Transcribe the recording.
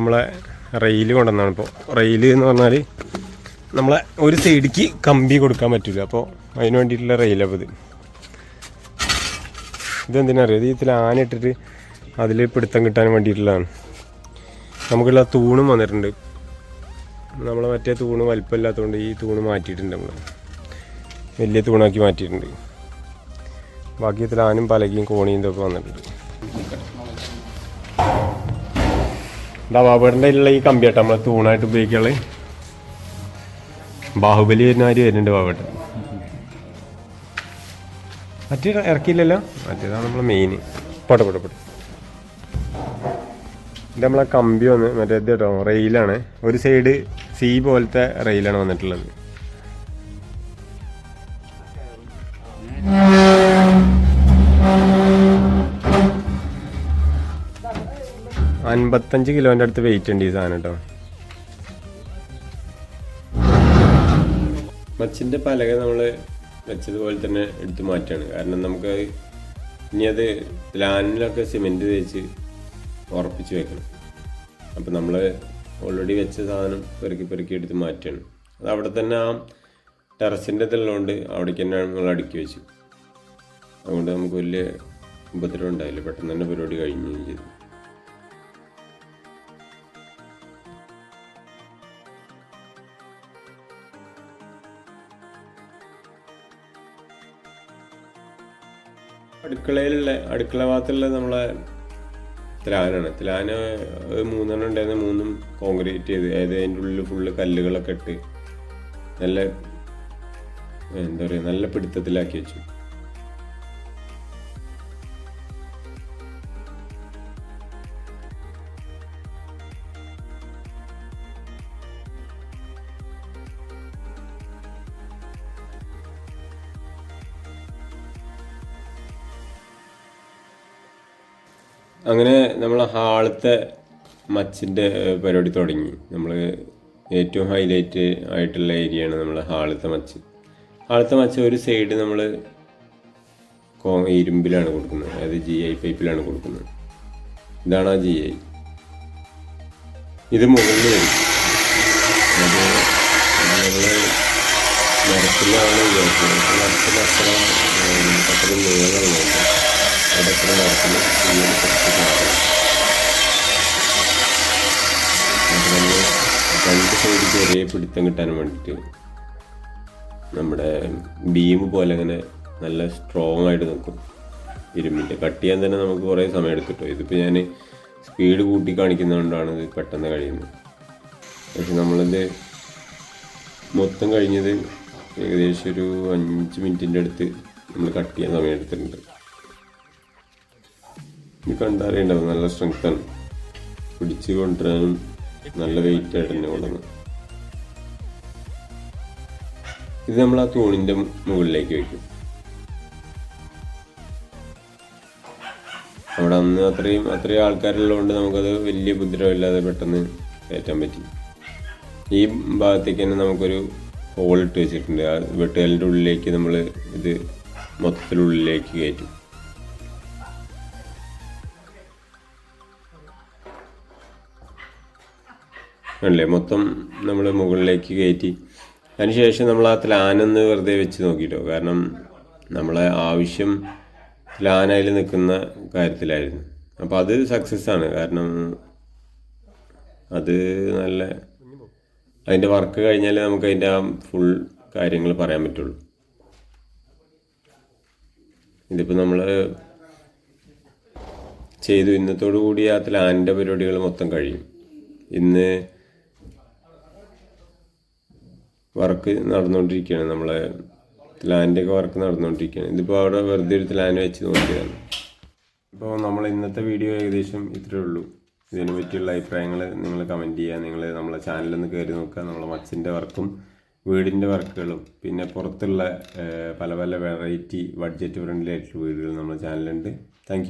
നമ്മളെ റെയിൽ കൊണ്ടുവന്നാണ് ഇപ്പോൾ റെയിൽ എന്ന് പറഞ്ഞാൽ നമ്മളെ ഒരു സൈഡിക്ക് കമ്പി കൊടുക്കാൻ പറ്റില്ല അപ്പോൾ അതിന് വേണ്ടിയിട്ടുള്ള റെയിലപ്പോൾ ഇത്. ഇതെന്തിനറിയോ? ഇത് ഇതിൽ ആന ഇട്ടിട്ട് അതിൽ പിടുത്തം കിട്ടാൻ വേണ്ടിയിട്ടുള്ളതാണ്. നമുക്കുള്ള തൂണും വന്നിട്ടുണ്ട്. നമ്മളെ മറ്റേ തൂണ് വലിപ്പമില്ലാത്തതുകൊണ്ട് ഈ തൂണ് മാറ്റിയിട്ടുണ്ട് നമ്മൾ വലിയ തൂണാക്കി മാറ്റിയിട്ടുണ്ട്. ബാക്കി ഇതിൽ ആനും പലകയും കോണിയും ഇതൊക്കെ വന്നിട്ടുണ്ട്. ദവാബേടിന്റെ ഉള്ള ഈ കമ്പിയാട്ട നമ്മളെ തൂണായിട്ട് ഉപയോഗിക്കാനുള്ളത് ബാഹുബലി വരുന്നവര് വരുന്നുണ്ട് വാവട്ടെ മറ്റേ ഇറക്കിയില്ലല്ലോ? മറ്റേതാണ് നമ്മളെ മെയിൻ പോട്ടെ പോട്ടെ പോട്ടെ. ഇത് നമ്മളെ കമ്പി വന്ന് മറ്റേ ഇത് കേട്ടോ റെയിലാണ് ഒരു സൈഡ് സി പോലത്തെ റെയിലാണ് വന്നിട്ടുള്ളത്. അൻപത്തഞ്ച് കിലോന്റെ അടുത്ത് വെയിറ്റ് ഉണ്ട് ഈ സാധനം കേട്ടോ മച്ചിന്റെ പലക നമ്മൾ വെച്ചതുപോലെ തന്നെ എടുത്തു മാറ്റാണ് കാരണം നമുക്ക് ഇനി അത് ലാനിലൊക്കെ സിമെന്റ് തേച്ച് ഉറപ്പിച്ച് വെക്കണം. അപ്പം നമ്മൾ ഓൾറെഡി വെച്ച സാധനം പെറുക്കി പെറുക്കി എടുത്ത് മാറ്റാണ് അത് അവിടെ തന്നെ ആ ടെറസിന്റെ ഇതുള്ളതുകൊണ്ട് അവിടേക്ക് തന്നെ നമ്മൾ അടുക്കി വെച്ചു. അതുകൊണ്ട് നമുക്ക് വലിയ ഉപദ്രവം ഉണ്ടായില്ല. പെട്ടെന്ന് തന്നെ പരിപാടി കഴിഞ്ഞു ചെയ്തു. അടുക്കളയിലുള്ള അടുക്കള ഭാഗത്തുള്ള നമ്മളെ തിലാനാണ്. തിലാന മൂന്നെണ്ണം ഉണ്ടായിരുന്ന. മൂന്നും കോൺക്രീറ്റ് ചെയ്ത് അതായത് അതിന്റെ ഉള്ളിൽ ഫുള്ള് കല്ലുകളൊക്കെ ഇട്ട് നല്ല എന്താ പറയുക നല്ല പിടുത്തത്തിലാക്കി വെച്ചു. അങ്ങനെ നമ്മൾ ഹാളത്തെ മച്ചിന്റെ പരിപാടി തുടങ്ങി. നമ്മൾ ഏറ്റവും ഹൈലൈറ്റ് ആയിട്ടുള്ള ഏരിയയാണ് നമ്മൾ ഹാളത്തെ മച്ച്. ഹാളത്തെ മച്ച് ഒരു സൈഡ് നമ്മൾ കോ ഇരുമ്പിലാണ് കൊടുക്കുന്നത്. അതായത് ജി ഐ പൈപ്പിലാണ് കൊടുക്കുന്നത്. ഇതാണ് ആ ജി ഐ ഇത് മുകളിൽ വരും. അത് നമ്മൾ മരത്തിലാണ് അത്ര അത്ര മരത്തിൽ ഇങ്ങനെ കുറച്ച് കാണും അപ്പോൾ നമ്മൾ രണ്ട് സൈഡിലേക്ക് ഒരേ പിടുത്തം കിട്ടാൻ വേണ്ടിയിട്ട് നമ്മുടെ ബീം പോലെ അങ്ങനെ നല്ല സ്ട്രോങ് ആയിട്ട് നിൽക്കും. ഇരുമ്പിന്റെ. കട്ട് ചെയ്യാൻ തന്നെ നമുക്ക് കുറേ സമയം എടുത്തിട്ടോ ഇതിപ്പോൾ ഞാൻ സ്പീഡ് കൂട്ടി കാണിക്കുന്നതുകൊണ്ടാണ് ഇത് പെട്ടെന്ന് കഴിയുന്നത്. പക്ഷെ നമ്മളിത് മൊത്തം കഴിഞ്ഞത് ഏകദേശം ഒരു അഞ്ച് മിനിറ്റിന്റെ അടുത്ത് നമ്മൾ കട്ട് ചെയ്യാൻ സമയം എടുത്തിട്ടുണ്ട്. ഇത് കണ്ടറിയണ്ടാവും നല്ല സ്ട്രെങ്ത്താണ് പിടിച്ചു കൊണ്ടുവരാനും നല്ല വെയിറ്റ് ആയിട്ട് തന്നെ കൊണ്ടുവന്നു ഇത് നമ്മൾ ആ തൂണിന്റെ മുകളിലേക്ക് വയ്ക്കും അവിടെ അന്ന് അത്രയും അത്രയും ആൾക്കാരുള്ളതുകൊണ്ട് നമുക്കത് വലിയ ഉപദ്രവമില്ലാതെ പെട്ടെന്ന് കയറ്റാൻ പറ്റി. ഈ ഭാഗത്തേക്ക് തന്നെ നമുക്കൊരു ഹോൾ ഇട്ട് വെച്ചിട്ടുണ്ട്. ആ വെട്ടുകലിന്റെ ഉള്ളിലേക്ക് നമ്മൾ ഇത് മൊത്തത്തിലുള്ളിലേക്ക് കയറ്റും. അല്ലേ മൊത്തം നമ്മൾ മുകളിലേക്ക് കയറ്റി. അതിനുശേഷം നമ്മൾ ആ ത്ലാനൊന്ന് വെറുതെ വെച്ച് നോക്കിയിട്ടോ കാരണം നമ്മളെ ആവശ്യം ത്ലാനയിൽ നിൽക്കുന്ന കാര്യത്തിലായിരുന്നു. അപ്പോൾ അത് സക്സസ് ആണ്. കാരണം അത് നല്ല അതിന്റെ വർക്ക് കഴിഞ്ഞാലേ നമുക്ക് അതിന്റെ ആ ഫുൾ കാര്യങ്ങൾ പറയാൻ പറ്റുള്ളൂ. ഇതിപ്പോൾ നമ്മൾ ചെയ്തു. ഇന്നത്തോടു കൂടി ആ ത്ലാനിന്റെ പരിപാടികൾ മൊത്തം കഴിയും. ഇന്ന് വർക്ക് നടന്നുകൊണ്ടിരിക്കുകയാണ് നമ്മളെ ലാൻഡൊക്കെ വർക്ക് നടന്നുകൊണ്ടിരിക്കുകയാണ് ഇതിപ്പോൾ അവിടെ വെറുതെ ഒരു ലാൻഡ് വെച്ച് നോക്കിയതാണ്. ഇപ്പോൾ നമ്മൾ ഇന്നത്തെ വീഡിയോ ഏകദേശം ഇത്രയേ ഉള്ളൂ. ഇതിനെ പറ്റിയുള്ള അഭിപ്രായങ്ങൾ നിങ്ങൾ കമന്റ് ചെയ്യുക. നിങ്ങൾ നമ്മളെ ചാനലൊന്ന് കയറി നോക്കുക. നമ്മളെ മച്ചിന്റെ വർക്കും വീടിന്റെ വർക്കുകളും പിന്നെ പുറത്തുള്ള പല പല വെറൈറ്റി ബഡ്ജറ്റ് ഫ്രണ്ട്ലി ആയിട്ടുള്ള വീടുകൾ നമ്മുടെ ചാനലുണ്ട് താങ്ക്